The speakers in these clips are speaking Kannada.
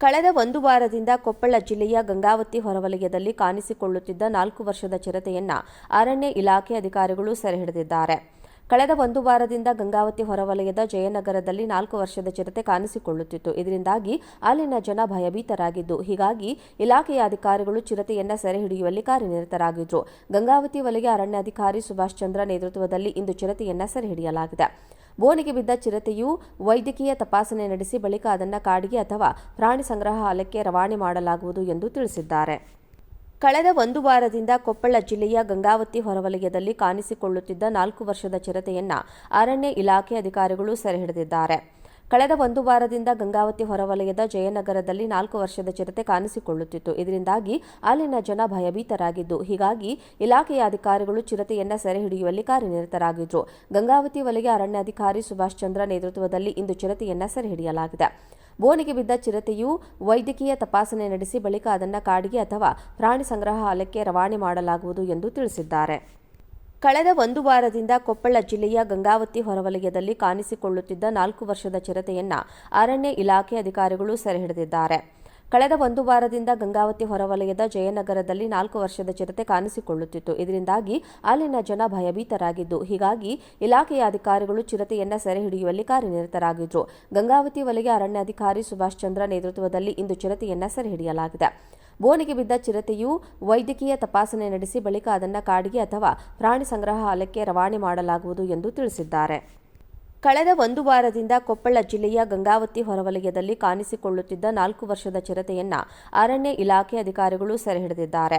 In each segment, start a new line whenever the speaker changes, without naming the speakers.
ಕಳೆದ ಒಂದು ವಾರದಿಂದ ಕೊಪ್ಪಳ ಜಿಲ್ಲೆಯ ಗಂಗಾವತಿ ಹೊರವಲಯದಲ್ಲಿ ಕಾಣಿಸಿಕೊಳ್ಳುತ್ತಿದ್ದ ನಾಲ್ಕು ವರ್ಷದ ಚಿರತೆಯನ್ನ ಅರಣ್ಯ ಇಲಾಖೆ ಅಧಿಕಾರಿಗಳು ಸೆರೆ ಹಿಡಿದಿದ್ದಾರೆ. ಕಳೆದ ಒಂದು ವಾರದಿಂದ ಗಂಗಾವತಿ ಹೊರವಲಯದ ಜಯನಗರದಲ್ಲಿ ನಾಲ್ಕು ವರ್ಷದ ಚಿರತೆ ಕಾಣಿಸಿಕೊಳ್ಳುತ್ತಿತ್ತು. ಇದರಿಂದಾಗಿ ಅಲ್ಲಿನ ಜನ ಭಯಭೀತರಾಗಿದ್ದು, ಹೀಗಾಗಿ ಇಲಾಖೆಯ ಅಧಿಕಾರಿಗಳು ಚಿರತೆಯನ್ನ ಸೆರೆ ಹಿಡಿಯುವಲ್ಲಿ ಕಾರ್ಯನಿರತರಾಗಿದ್ದರು ಗಂಗಾವತಿ ವಲಯ ಅರಣ್ಯಾಧಿಕಾರಿ ಸುಭಾಷ್ ಚಂದ್ರ ನೇತೃತ್ವದಲ್ಲಿ ಇಂದು ಚಿರತೆಯನ್ನ ಸೆರೆ ಬೋನಿಗೆ ಬಿದ್ದ ಚಿರತೆಯು ವೈದ್ಯಕೀಯ ತಪಾಸಣೆ ನಡೆಸಿ ಬಳಿಕ ಅದನ್ನು ಕಾಡಿಗೆ ಅಥವಾ ಪ್ರಾಣಿ ಸಂಗ್ರಹಾಲಯಕ್ಕೆ ರವಾನೆ ಮಾಡಲಾಗುವುದು ಎಂದು ತಿಳಿಸಿದ್ದಾರೆ. ಕಳೆದ ಒಂದು ವಾರದಿಂದ ಕೊಪ್ಪಳ ಜಿಲ್ಲೆಯ ಗಂಗಾವತಿ ಹೊರವಲಯದಲ್ಲಿ ಕಾಣಿಸಿಕೊಳ್ಳುತ್ತಿದ್ದ ನಾಲ್ಕು ವರ್ಷದ ಚಿರತೆಯನ್ನ ಅರಣ್ಯ ಇಲಾಖೆ ಅಧಿಕಾರಿಗಳು ಸೆರೆ ಹಿಡಿದಿದ್ದಾರೆ. ಕಳೆದ ಒಂದು ವಾರದಿಂದ ಗಂಗಾವತಿ ಹೊರವಲಯದ ಜಯನಗರದಲ್ಲಿ ನಾಲ್ಕು ವರ್ಷದ ಚಿರತೆ ಕಾಣಿಸಿಕೊಳ್ಳುತ್ತಿತ್ತು. ಇದರಿಂದಾಗಿ ಅಲ್ಲಿನ ಜನ ಭಯಭೀತರಾಗಿದ್ದು, ಹೀಗಾಗಿ ಇಲಾಖೆಯ ಅಧಿಕಾರಿಗಳು ಚಿರತೆಯನ್ನ ಸೆರೆ ಹಿಡಿಯುವಲ್ಲಿ ಕಾರ್ಯನಿರತರಾಗಿದ್ರು. ಗಂಗಾವತಿ ವಲಯ ಅರಣ್ಯಾಧಿಕಾರಿ ಸುಭಾಷ್ ಚಂದ್ರ ನೇತೃತ್ವದಲ್ಲಿ ಇಂದು ಚಿರತೆಯನ್ನ ಸೆರೆ ಹಿಡಿಯಲಾಗಿದೆ. ಬೋನಿಗೆ ಬಿದ್ದ ಚಿರತೆಯು ವೈದ್ಯಕೀಯ ತಪಾಸಣೆ ನಡೆಸಿ ಬಳಿಕ ಅದನ್ನು ಕಾಡಿಗೆ ಅಥವಾ ಪ್ರಾಣಿ ಸಂಗ್ರಹಾಲಯಕ್ಕೆ ರವಾನೆ ಮಾಡಲಾಗುವುದು ಎಂದು ತಿಳಿಸಿದ್ದಾರೆ. ಕಳೆದ ಒಂದು ವಾರದಿಂದ ಕೊಪ್ಪಳ ಜಿಲ್ಲೆಯ ಗಂಗಾವತಿ ಹೊರವಲಯದಲ್ಲಿ ಕಾಣಿಸಿಕೊಳ್ಳುತ್ತಿದ್ದ ನಾಲ್ಕು ವರ್ಷದ ಚಿರತೆಯನ್ನ ಅರಣ್ಯ ಇಲಾಖೆ ಅಧಿಕಾರಿಗಳು ಸೆರೆ ಹಿಡಿದಿದ್ದಾರೆ. ಕಳೆದ ಒಂದು ವಾರದಿಂದ ಗಂಗಾವತಿ ಹೊರವಲಯದ ಜಯನಗರದಲ್ಲಿ ನಾಲ್ಕು ವರ್ಷದ ಚಿರತೆ ಕಾಣಿಸಿಕೊಳ್ಳುತ್ತಿತ್ತು. ಇದರಿಂದಾಗಿ ಅಲ್ಲಿನ ಜನ ಭಯಭೀತರಾಗಿದ್ದು, ಹೀಗಾಗಿ ಇಲಾಖೆಯ ಅಧಿಕಾರಿಗಳು ಚಿರತೆಯನ್ನ ಸೆರೆ ಹಿಡಿಯುವಲ್ಲಿ ಕಾರ್ಯನಿರತರಾಗಿದ್ರು. ಗಂಗಾವತಿ ವಲಯ ಅರಣ್ಯಾಧಿಕಾರಿ ಸುಭಾಷ್ ಚಂದ್ರ ನೇತೃತ್ವದಲ್ಲಿ ಇಂದು ಚಿರತೆಯನ್ನ ಸೆರೆ ಹಿಡಿಯಲಾಗಿದೆ. ಬೋನಿಗೆ ಬಿದ್ದ ಚಿರತೆಯು ವೈದ್ಯಕೀಯ ತಪಾಸಣೆ ನಡೆಸಿ ಬಳಿಕ ಅದನ್ನು ಕಾಡಿಗೆ ಅಥವಾ ಪ್ರಾಣಿ ಸಂಗ್ರಹಾಲಯಕ್ಕೆ ರವಾನೆ ಮಾಡಲಾಗುವುದು ಎಂದು ತಿಳಿಸಿದ್ದಾರೆ. ಕಳೆದ ಒಂದು ವಾರದಿಂದ ಕೊಪ್ಪಳ ಜಿಲ್ಲೆಯ ಗಂಗಾವತಿ ಹೊರವಲಯದಲ್ಲಿ ಕಾಣಿಸಿಕೊಳ್ಳುತ್ತಿದ್ದ ನಾಲ್ಕು ವರ್ಷದ ಚಿರತೆಯನ್ನ ಅರಣ್ಯ ಇಲಾಖೆ ಅಧಿಕಾರಿಗಳು ಸೆರೆ ಹಿಡಿದಿದ್ದಾರೆ.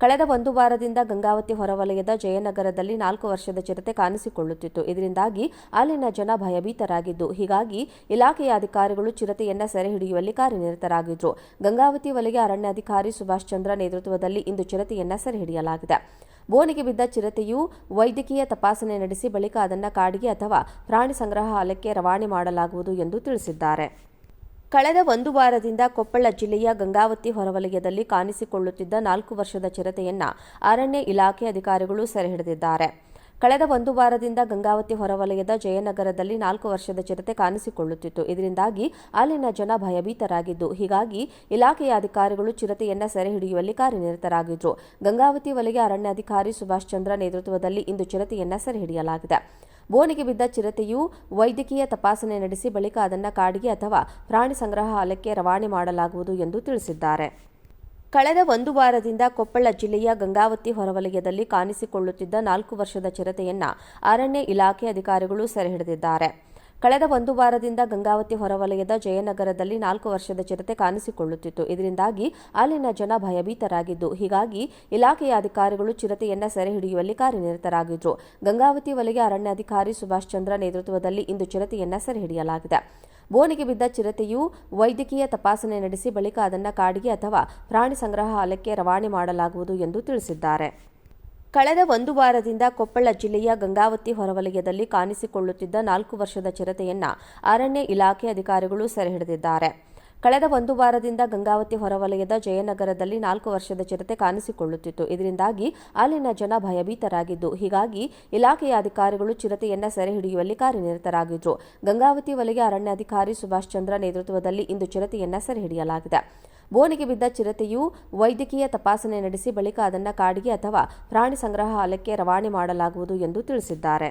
ಕಳೆದ ಒಂದು ವಾರದಿಂದ ಗಂಗಾವತಿ ಹೊರವಲಯದ ಜಯನಗರದಲ್ಲಿ ನಾಲ್ಕು ವರ್ಷದ ಚಿರತೆ ಕಾಣಿಸಿಕೊಳ್ಳುತ್ತಿತ್ತು. ಇದರಿಂದಾಗಿ ಅಲ್ಲಿನ ಜನ ಭಯಭೀತರಾಗಿದ್ದು, ಹೀಗಾಗಿ ಇಲಾಖೆಯ ಅಧಿಕಾರಿಗಳು ಚಿರತೆಯನ್ನ ಸೆರೆ ಹಿಡಿಯುವಲ್ಲಿ ಕಾರ್ಯನಿರತರಾಗಿದ್ದರು ಗಂಗಾವತಿ ವಲಯ ಅರಣ್ಯಾಧಿಕಾರಿ ಸುಭಾಷ್ ಚಂದ್ರ ನೇತೃತ್ವದಲ್ಲಿ ಇಂದು ಚಿರತೆಯನ್ನ ಸೆರೆ ಹಿಡಿಯಲಾಗಿದೆ. ಬೋನಿಗೆ ಬಿದ್ದ ಚಿರತೆಯು ವೈದ್ಯಕೀಯ ತಪಾಸಣೆ ನಡೆಸಿ ಬಳಿಕ ಅದನ್ನು ಕಾಡಿಗೆ ಅಥವಾ ಪ್ರಾಣಿ ಸಂಗ್ರಹಾಲಯಕ್ಕೆ ರವಾನೆ ಮಾಡಲಾಗುವುದು ಎಂದು ತಿಳಿಸಿದ್ದಾರೆ. ಕಳೆದ ಒಂದು ವಾರದಿಂದ ಕೊಪ್ಪಳ ಜಿಲ್ಲೆಯ ಗಂಗಾವತಿ ಹೊರವಲಯದಲ್ಲಿ ಕಾಣಿಸಿಕೊಳ್ಳುತ್ತಿದ್ದ ನಾಲ್ಕು ವರ್ಷದ ಚಿರತೆಯನ್ನ ಅರಣ್ಯ ಇಲಾಖೆ ಅಧಿಕಾರಿಗಳು ಸೆರೆಹಿಡಿದಿದ್ದಾರೆ ಕಳೆದ ಒಂದು ವಾರದಿಂದ ಗಂಗಾವತಿ ಹೊರವಲಯದ ಜಯನಗರದಲ್ಲಿ ನಾಲ್ಕು ವರ್ಷದ ಚಿರತೆ ಕಾಣಿಸಿಕೊಳ್ಳುತ್ತಿತ್ತು. ಇದರಿಂದಾಗಿ ಅಲ್ಲಿನ ಜನ ಭಯಭೀತರಾಗಿದ್ದು, ಹೀಗಾಗಿ ಇಲಾಖೆಯ ಅಧಿಕಾರಿಗಳು ಚಿರತೆಯನ್ನ ಸೆರೆ ಹಿಡಿಯುವಲ್ಲಿ ಕಾರ್ಯನಿರತರಾಗಿದ್ರು. ಗಂಗಾವತಿ ವಲಯ ಅರಣ್ಯಾಧಿಕಾರಿ ಸುಭಾಷ್ ಚಂದ್ರ ನೇತೃತ್ವದಲ್ಲಿ ಇಂದು ಚಿರತೆಯನ್ನ ಸೆರೆ ಹಿಡಿಯಲಾಗಿದೆ. ಬೋನಿಗೆ ಬಿದ್ದ ಚಿರತೆಯು ವೈದ್ಯಕೀಯ ತಪಾಸಣೆ ನಡೆಸಿ ಬಳಿಕ ಅದನ್ನು ಕಾಡಿಗೆ ಅಥವಾ ಪ್ರಾಣಿ ಸಂಗ್ರಹಾಲಯಕ್ಕೆ ರವಾನೆ ಮಾಡಲಾಗುವುದು ಎಂದು ತಿಳಿಸಿದ್ದಾರೆ. ಕಳೆದ ಒಂದು ವಾರದಿಂದ ಕೊಪ್ಪಳ ಜಿಲ್ಲೆಯ ಗಂಗಾವತಿ ಹೊರವಲಯದಲ್ಲಿ ಕಾಣಿಸಿಕೊಳ್ಳುತ್ತಿದ್ದ ನಾಲ್ಕು ವರ್ಷದ ಚಿರತೆಯನ್ನ ಅರಣ್ಯ ಇಲಾಖೆ ಅಧಿಕಾರಿಗಳು ಸೆರೆ ಹಿಡಿದಿದ್ದಾರೆ. ಕಳೆದ ಒಂದು ವಾರದಿಂದ ಗಂಗಾವತಿ ಹೊರವಲಯದ ಜಯನಗರದಲ್ಲಿ ನಾಲ್ಕು ವರ್ಷದ ಚಿರತೆ ಕಾಣಿಸಿಕೊಳ್ಳುತ್ತಿತ್ತು. ಇದರಿಂದಾಗಿ ಅಲ್ಲಿನ ಜನ ಭಯಭೀತರಾಗಿದ್ದು, ಹೀಗಾಗಿ ಇಲಾಖೆಯ ಅಧಿಕಾರಿಗಳು ಚಿರತೆಯನ್ನ ಸೆರೆ ಹಿಡಿಯುವಲ್ಲಿ ಕಾರ್ಯನಿರತರಾಗಿದ್ದರು ಗಂಗಾವತಿ ವಲಯ ಅರಣ್ಯಾಧಿಕಾರಿ ಸುಭಾಷ್ ಚಂದ್ರ ನೇತೃತ್ವದಲ್ಲಿ ಇಂದು ಚಿರತೆಯನ್ನ ಸೆರೆ ಹಿಡಿಯಲಾಗಿದೆ. ಬೋನಿಗೆ ಬಿದ್ದ ಚಿರತೆಯು ವೈದ್ಯಕೀಯ ತಪಾಸಣೆ ನಡೆಸಿ ಬಳಿಕ ಅದನ್ನು ಕಾಡಿಗೆ ಅಥವಾ ಪ್ರಾಣಿ ಸಂಗ್ರಹಾಲಯಕ್ಕೆ ರವಾನೆ ಮಾಡಲಾಗುವುದು ಎಂದು ತಿಳಿಸಿದ್ದಾರೆ. ಕಳೆದ ಒಂದು ವಾರದಿಂದ ಕೊಪ್ಪಳ ಜಿಲ್ಲೆಯ ಗಂಗಾವತಿ ಹೊರವಲಯದಲ್ಲಿ ಕಾಣಿಸಿಕೊಳ್ಳುತ್ತಿದ್ದ ನಾಲ್ಕು ವರ್ಷದ ಚಿರತೆಯನ್ನ ಅರಣ್ಯ ಇಲಾಖೆ ಅಧಿಕಾರಿಗಳು ಸೆರೆಹಿಡಿದಿದ್ದಾರೆ ಕಳೆದ ಒಂದು ವಾರದಿಂದ ಗಂಗಾವತಿ ಹೊರವಲಯದ ಜಯನಗರದಲ್ಲಿ ನಾಲ್ಕು ವರ್ಷದ ಚಿರತೆ ಕಾಣಿಸಿಕೊಳ್ಳುತ್ತಿತ್ತು. ಇದರಿಂದಾಗಿ ಅಲ್ಲಿನ ಜನ ಭಯಭೀತರಾಗಿದ್ದು, ಹೀಗಾಗಿ ಇಲಾಖೆಯ ಅಧಿಕಾರಿಗಳು ಚಿರತೆಯನ್ನ ಸೆರೆ ಹಿಡಿಯುವಲ್ಲಿ ಕಾರ್ಯನಿರತರಾಗಿದ್ದರು ಗಂಗಾವತಿ ವಲಯ ಅರಣ್ಯಾಧಿಕಾರಿ ಸುಭಾಷ್ ಚಂದ್ರ ನೇತೃತ್ವದಲ್ಲಿ ಇಂದು ಚಿರತೆಯನ್ನ ಸೆರೆ ಹಿಡಿಯಲಾಗಿದೆ. ಬೋನಿಗೆ ಬಿದ್ದ ಚಿರತೆಯು ವೈದ್ಯಕೀಯ ತಪಾಸಣೆ ನಡೆಸಿ ಬಳಿಕ ಅದನ್ನು ಕಾಡಿಗೆ ಅಥವಾ ಪ್ರಾಣಿ ಸಂಗ್ರಹಾಲಯಕ್ಕೆ ರವಾನೆ ಮಾಡಲಾಗುವುದು ಎಂದು ತಿಳಿಸಿದ್ದಾರೆ.